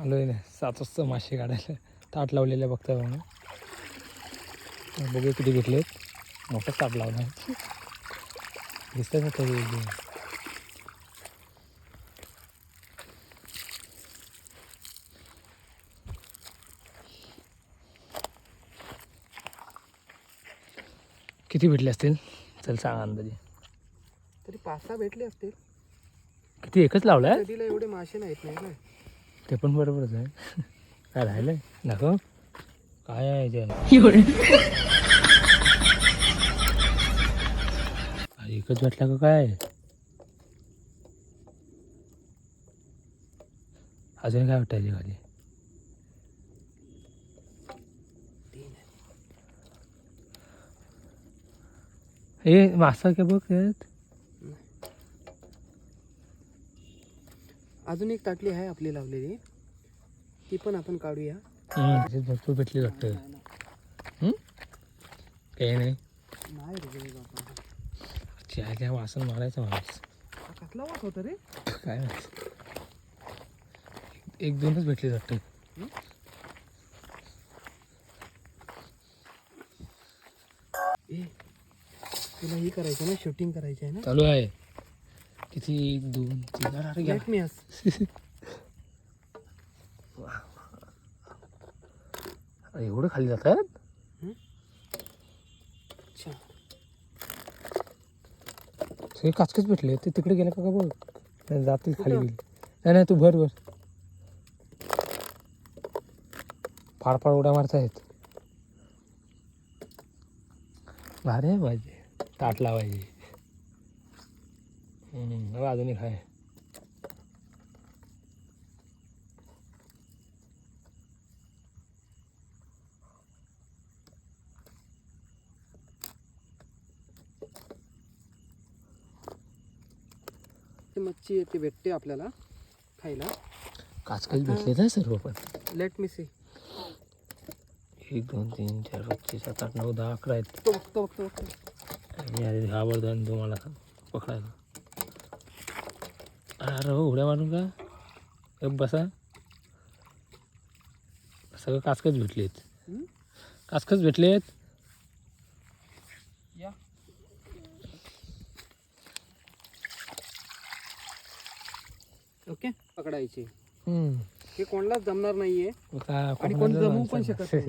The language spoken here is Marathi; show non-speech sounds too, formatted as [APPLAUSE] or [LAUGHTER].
आलोय ना सात वाजता मासे काढायला. ताट लावलेलं बघता म्हणून बघूया किती भेटलेत मोठं ताट लावलं दिसतात ना तरी एकदम. किती भेटले असतील? चल सांग अंदाजे. तरी पाच सहा भेटले असतील. किती एकच लावलाय? नदीला एवढे मासे नाहीत नाही ना. ते पण बरोबरच आहे. काय राहिलंय? नको काय आहे? काय एकच भेटला का काय? अजून काय वाटतं याच्या खाली हे मासा काय बघ अजून एक ताटली आहे आपली लावलेली. ती पण आपण काढूया. भरपूर भेटली वाटतं? काही नाही. वासन मारायचं माणूस. कसला वास होता रे? काय माहिती. एक दोनच भेटले वाटतं. ए तुला ही करायचं ना शूटिंग करायची आहे ना? चालू आहे. किती? एक दोन तीन. अरे गेला. मी [LAUGHS] अरे एवढं खाली जातात? अच्छा. सगळे काचकच भेटले. ते तिकडे गेले का का बघ? नाही, जातील खाली गेली नाही नाही तू भर भर. फार फार उड्या मारतायत. भारी आहे भाजी. ताट लावायची. हम्म, बघ अजून एक आहे ते मच्छी आहे, ते भेटते आपल्याला खायला. काचकच भेटले ना सर्व पण. लेट मी सी एक दोन तीन चार पाच छे सात आठ नऊ दहा अकरा आहेत. तो बघतो बघतो बघतो. आणि आधी घाबरदान तुम्हाला पकडायला. अरे हो उड्या मारून का? बसा. सगळं काचकच भेटलेत? काचकच भेटलेत. ओके पकडायची. हे कोणालाच जमणार नाहीये. आणि कोण जमवू पण. शकत नाही.